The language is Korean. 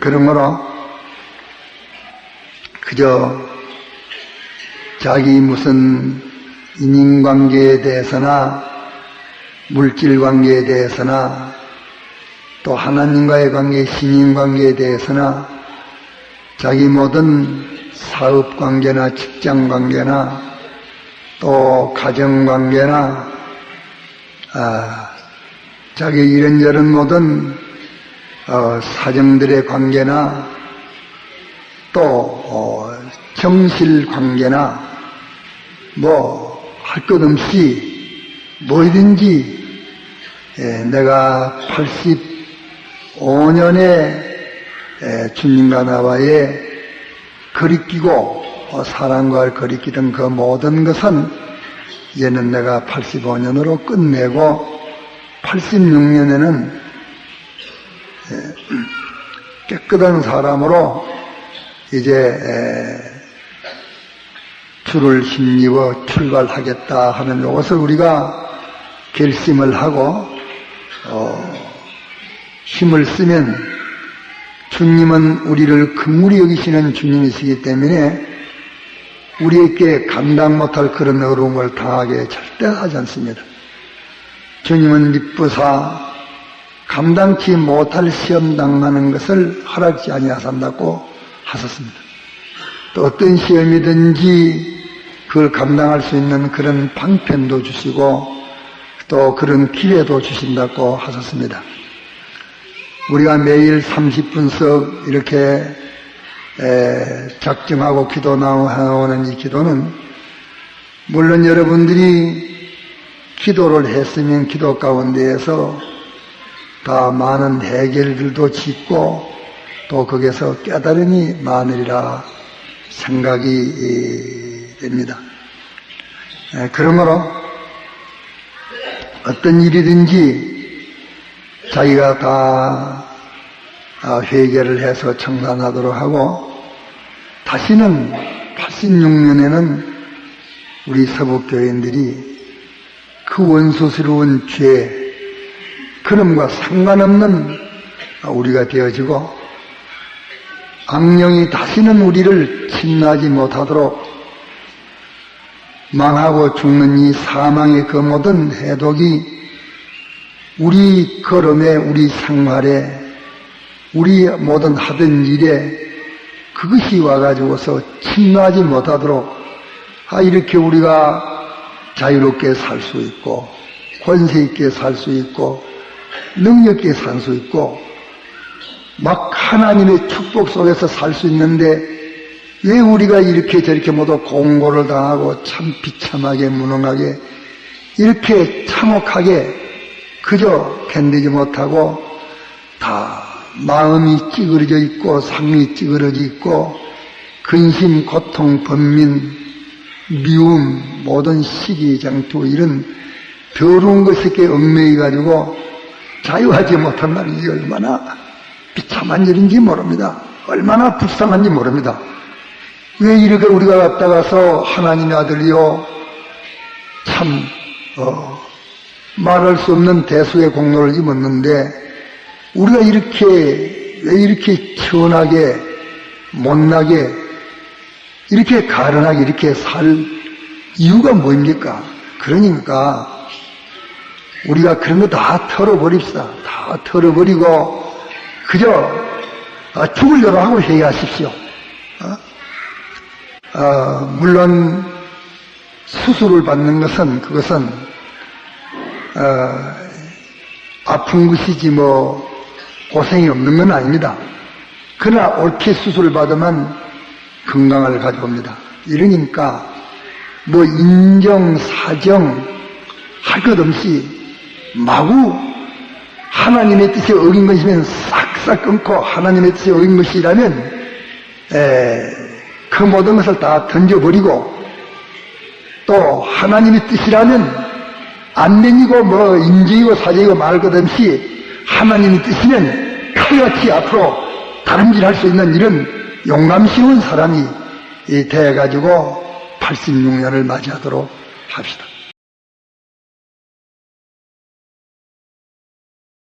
그러므로 그저 자기 무슨 인인관계에 대해서나 물질 관계에 대해서나 또 하나님과의 관계, 신인 관계에 대해서나 자기 모든 사업 관계나 직장 관계나 또 가정 관계나 아, 자기 이런저런 모든 어, 사정들의 관계나 또 어, 정실 관계나 뭐 할 것 없이 뭐든지 예, 내가 85년에 예, 주님과 나와의 거리끼고 어, 사랑과 거리끼던 그 모든 것은 이제는 내가 85년으로 끝내고 86년에는 깨끗한 사람으로 이제 주를 힘입어 출발하겠다 하는 이것을 우리가 결심을 하고 어, 힘을 쓰면 주님은 우리를 긍휼히 여기시는 주님이시기 때문에 우리에게 감당 못할 그런 어려움을 당하게 절대 하지 않습니다. 주님은 미쁘사 감당치 못할 시험 당하는 것을 허락지 아니하산다고 하셨습니다. 또 어떤 시험이든지 그걸 감당할 수 있는 그런 방편도 주시고 또 그런 기회도 주신다고 하셨습니다. 우리가 매일 30분씩 이렇게 작정하고 기도 나오는 이 기도는 물론 여러분들이 기도를 했으면 기도 가운데에서 다 많은 해결들도 짓고 또 거기에서 깨달음이 많으리라 생각이 됩니다. 그러므로 어떤 일이든지 자기가 다 회개를 해서 청산하도록 하고 다시는 86년에는 우리 서북교인들이 그 원수스러운 죄, 그놈과 상관없는 우리가 되어지고 악령이 다시는 우리를 침나지 못하도록 망하고 죽는 이 사망의 그 모든 해독이 우리 걸음에, 우리 생활에, 우리 모든 하던 일에 그것이 와가지고서 침나지 못하도록 아, 이렇게 우리가 자유롭게 살 수 있고, 권세 있게 살 수 있고, 능력 있게 살 수 있고, 막 하나님의 축복 속에서 살 수 있는데, 왜 우리가 이렇게 저렇게 모두 공고를 당하고 참 비참하게 무능하게 이렇게 참혹하게 그저 견디지 못하고 다 마음이 찌그러져 있고 상이 찌그러져 있고 근심, 고통, 번민, 미움, 모든 시기, 장투 이런 더러운 것에 얽매이 가지고 자유하지 못한 날이 얼마나 비참한 일인지 모릅니다. 얼마나 불쌍한지 모릅니다. 왜 이렇게 우리가 갔다가서 하나님의 아들이요 참 어, 말할 수 없는 대수의 공로를 입었는데 우리가 이렇게 왜 이렇게 천하게 못나게 이렇게 가련하게 이렇게 살 이유가 뭐입니까? 그러니까 우리가 그런 거 다 털어버립시다. 다 털어버리고 그저 죽으려고 하고 회개하십시오. 어? 어, 물론 수술을 받는 것은 그것은 어, 아픈 것이지 뭐 고생이 없는 건 아닙니다. 그러나 옳게 수술을 받으면 건강을 가져옵니다. 이러니까 뭐 인정, 사정 할 것 없이 마구 하나님의 뜻에 어긴 것이면 싹싹 끊고 하나님의 뜻에 어긴 것이라면 에, 그 모든 것을 다 던져버리고 또 하나님의 뜻이라면 안 되니고 뭐 인정이고 사정이고 말 것 없이 하나님의 뜻이면 칼같이 앞으로 다름질할 수 있는 이런 용감스러운 사람이 돼가지고 86년을 맞이하도록 합시다.